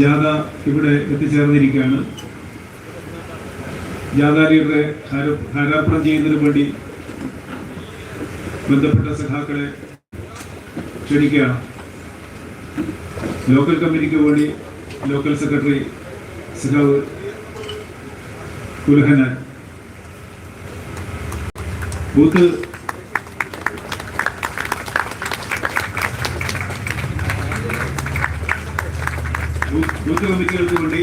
ജാഥ ഇവിടെ എത്തിച്ചേർന്നിരിക്കുകയാണ്. ജാഥാലിയുടെ ഹാരാർപ്പണം ചെയ്യുന്നതിന് വേണ്ടി ബന്ധപ്പെട്ട സഖാക്കളെ ക്ഷണിക്കുകയാണ്. ലോക്കൽ കമ്മിറ്റിക്ക് വേണ്ടി ലോക്കൽ സെക്രട്ടറി സഖാവ് കുലഹനാൻ. ബൂത്ത് ബൂത്ത് ബൂത്ത് കമ്മിറ്റികൾക്ക് വേണ്ടി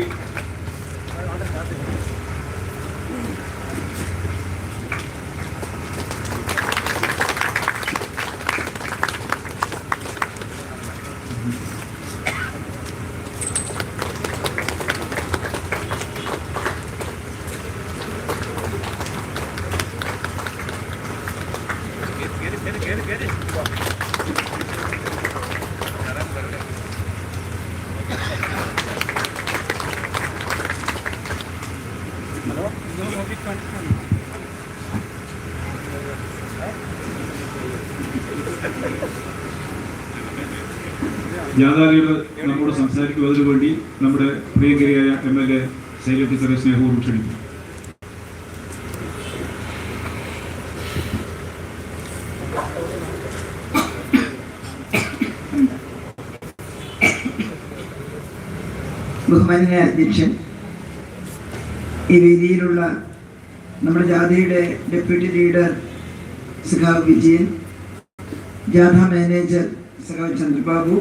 Leader നമ്മോട് സംസാരിക്കുന്നതിന് വേണ്ടി നമ്മുടെ പ്രിയങ്കരിയായ എം എൽ എ ശൈലത്തി സ്നേഹവും ക്ഷണിക്കും ബഹുമാന്യ അധ്യക്ഷൻ ഈ രീതിയിലുള്ള നമ്മുടെ ജാഥയുടെ ഡെപ്യൂട്ടി ലീഡർ സഖാവ് വിജയൻ ജാഥ മാനേജർ സഖാവ് ചന്ദ്രബാബു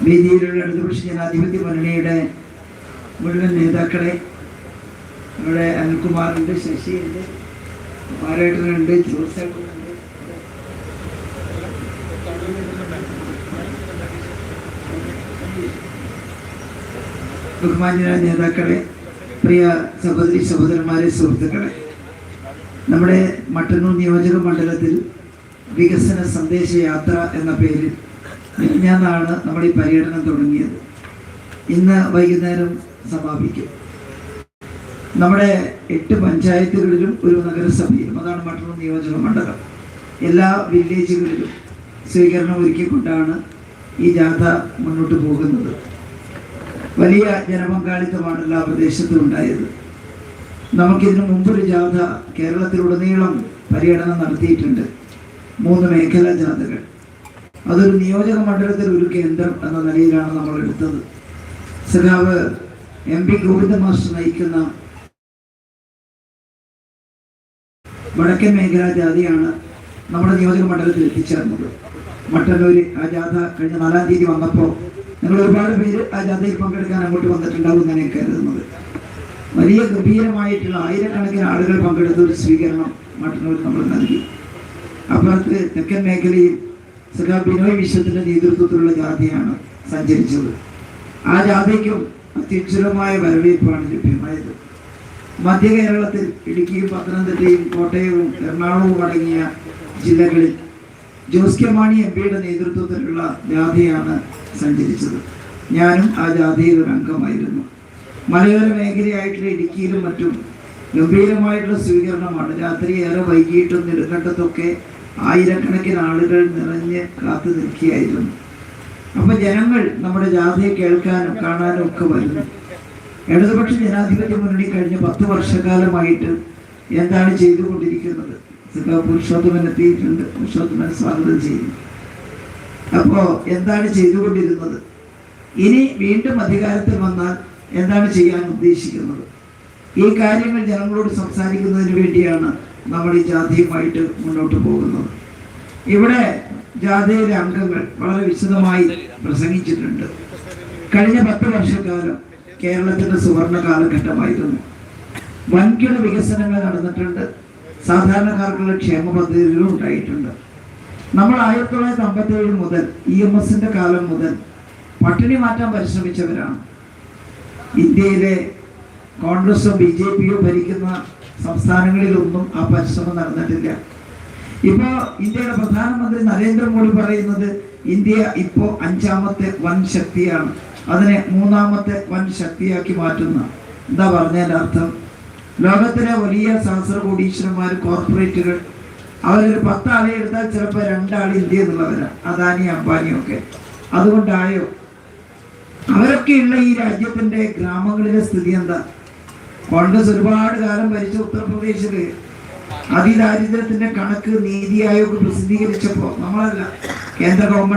വേദിയിലുള്ള ഇടതുപക്ഷ ജനാധിപത്യ മുന്നണിയുടെ മുഴുവൻ നേതാക്കളെ നമ്മുടെ അനിൽകുമാറുണ്ട് ശശിയുണ്ട് പാരേട്ടനുണ്ട് ജോസഫുണ്ട് ബഹുമാന്യരായ നേതാക്കളെ പ്രിയ സഹോദരി സഹോദരന്മാരെ സുഹൃത്തുക്കളെ നമ്മുടെ മട്ടന്നൂർ നിയോജക മണ്ഡലത്തിൽ വികസന സന്ദേശയാത്ര എന്ന പേരിൽ ഞാനാണ് നമ്മൾ ഈ പര്യടനം തുടങ്ങിയത്. ഇന്ന് വൈകുന്നേരം സമാപിക്കും. നമ്മുടെ എട്ട് പഞ്ചായത്തുകളിലും ഒരു നഗരസഭയിലും അതാണ് മട്ടന്നൂർ നിയോജക മണ്ഡലം. എല്ലാ വില്ലേജുകളിലും സ്വീകരണം ഒരുക്കിക്കൊണ്ടാണ് ഈ ജാഥ മുന്നോട്ട് പോകുന്നത്. വലിയ ജനപങ്കാളിത്തമാണ് എല്ലാ പ്രദേശത്തും ഉണ്ടായത് നമുക്കിതിനു മുമ്പൊരു ജാഥ കേരളത്തിലുടനീളം പര്യടനം നടത്തിയിട്ടുണ്ട്. മൂന്ന് മേഖലാ ജാഥകൾ. അതൊരു നിയോജക മണ്ഡലത്തിൽ ഒരു കേന്ദ്രം എന്ന നിലയിലാണ് നമ്മൾ എടുത്തത്. സഖാവ് എം പി ഗോവിന്ദ മാസ്റ്റർ നയിക്കുന്ന വടക്കൻ മേഖലാ ജാഥയാണ് നമ്മുടെ നിയോജക മണ്ഡലത്തിൽ എത്തിച്ചേർന്നത്. മട്ടന്നൂര് ആ ജാഥ കഴിഞ്ഞ നാലാം തീയതി വന്നപ്പോൾ നിങ്ങൾ ഒരുപാട് പേര് ആ ജാഥയിൽ പങ്കെടുക്കാൻ അങ്ങോട്ട് വന്നിട്ടുണ്ടാവും എന്നാണ് ഞാൻ കരുതുന്നത്. വലിയ ഗംഭീരമായിട്ടുള്ള ആയിരക്കണക്കിന് ആളുകൾ പങ്കെടുത്ത ഒരു സ്വീകരണം മട്ടന്നൂർ നമ്മൾ നൽകി. അപ്പുറത്ത് തെക്കൻ മേഖലയിൽ സഖാ ബിനോയ് വിശ്വത്തിന്റെ നേതൃത്വത്തിലുള്ള ജാഥയാണ് സഞ്ചരിച്ചത്. ആ ജാഥയ്ക്കും അത്യുജ്വലമായ വരവേൽപ്പാണ് ലഭ്യമായത്. മധ്യ കേരളത്തിൽ ഇടുക്കിയും പത്തനംതിട്ടയും കോട്ടയവും എറണാകുളവും അടങ്ങിയ ജില്ലകളിൽ ജോസ് കെ മാണി എം പിയുടെ നേതൃത്വത്തിലുള്ള ജാഥയാണ് സഞ്ചരിച്ചത് ഞാനും ആ ജാഥയിൽ ഒരു അംഗമായിരുന്നു. മലയോര മേഖലയായിട്ടുള്ള ഇടുക്കിയിലും മറ്റും ഗംഭീരമായിട്ടുള്ള സ്വീകരണമാണ്. രാത്രി ഏറെ വൈകിട്ടും നെടുങ്കണ്ടത്തൊക്കെ ആയിരക്കണക്കിന് ആളുകൾ നിറഞ്ഞ് കാത്തു നിൽക്കുകയായിരുന്നു. അപ്പൊ ജനങ്ങൾ നമ്മുടെ ജാഥയെ കേൾക്കാനും കാണാനും ഒക്കെ വരുന്നു. ഇടതുപക്ഷ ജനാധിപത്യ മുന്നണി കഴിഞ്ഞ പത്ത് വർഷക്കാലമായിട്ട് എന്താണ് ചെയ്തുകൊണ്ടിരിക്കുന്നത്? സഖാവ് പുരുഷോത്തമൻ എത്തിയിട്ടുണ്ട്. പുരുഷോത്തമൻ സ്വാഗതം ചെയ്തു അപ്പോ എന്താണ് ചെയ്തുകൊണ്ടിരുന്നത്? ഇനി വീണ്ടും അധികാരത്തിൽ വന്നാൽ എന്താണ് ചെയ്യാൻ ഉദ്ദേശിക്കുന്നത്? ഈ കാര്യങ്ങൾ ജനങ്ങളോട് സംസാരിക്കുന്നതിന് വേണ്ടിയാണ് നമ്മൾ ഈ ജാഥയുമായിട്ട് മുന്നോട്ട് പോകുന്നത്. ഇവിടെ ജാഥയിലെ അംഗങ്ങൾ വളരെ വിശദമായി പ്രസംഗിച്ചിട്ടുണ്ട്. കഴിഞ്ഞ പത്ത് വർഷക്കാലം കേരളത്തിന്റെ സുവർണ കാലഘട്ടമായിരുന്നു. വൻകിട വികസനങ്ങൾ നടന്നിട്ടുണ്ട്. സാധാരണക്കാർക്കുള്ള ക്ഷേമ പദ്ധതികളും ഉണ്ടായിട്ടുണ്ട്. നമ്മൾ ആയിരത്തി തൊള്ളായിരത്തി അമ്പത്തി ഏഴ് മുതൽ ഇ എം എസിന്റെ കാലം മുതൽ പട്ടിണി മാറ്റാൻ പരിശ്രമിച്ചവരാണ്. ഇന്ത്യയിലെ കോൺഗ്രസോ ബി ജെ പിയോ ഭരിക്കുന്ന സംസ്ഥാനങ്ങളിലൊന്നും ആ പരിശ്രമം നടന്നിട്ടില്ല. ഇപ്പോ ഇന്ത്യയുടെ പ്രധാനമന്ത്രി നരേന്ദ്രമോദി പറയുന്നത് ഇന്ത്യ ഇപ്പോ അഞ്ചാമത്തെ വൻ ശക്തിയാണ്. അതിനെ മൂന്നാമത്തെ വൻ ശക്തിയാക്കി മാറ്റുന്ന. എന്താ പറഞ്ഞതിന്റെ അർത്ഥം? ലോകത്തിലെ വലിയ സഹസ്ര കോടീശ്വരന്മാർ കോർപ്പറേറ്റുകൾ അവരൊരു ആളെ എടുത്താൽ ചിലപ്പോൾ രണ്ടാൾ ഇന്ത്യ എന്നുള്ളവരാണ് അദാനി അംബാനിയും ഒക്കെ. അതുകൊണ്ടായോ? അവരൊക്കെയുള്ള ഈ രാജ്യത്തിന്റെ ഗ്രാമങ്ങളിലെ സ്ഥിതി എന്താ? കോൺഗ്രസ് ഒരുപാട് കാലം ഭരിച്ച ഉത്തർപ്രദേശിൽ അതിദാരിദ്ര്യത്തിന്റെ കണക്ക് നീതി ആയോഗ് പ്രസിദ്ധീകരിച്ചപ്പോൾ നമ്മളല്ല കേന്ദ്ര ഗവൺമെന്റ്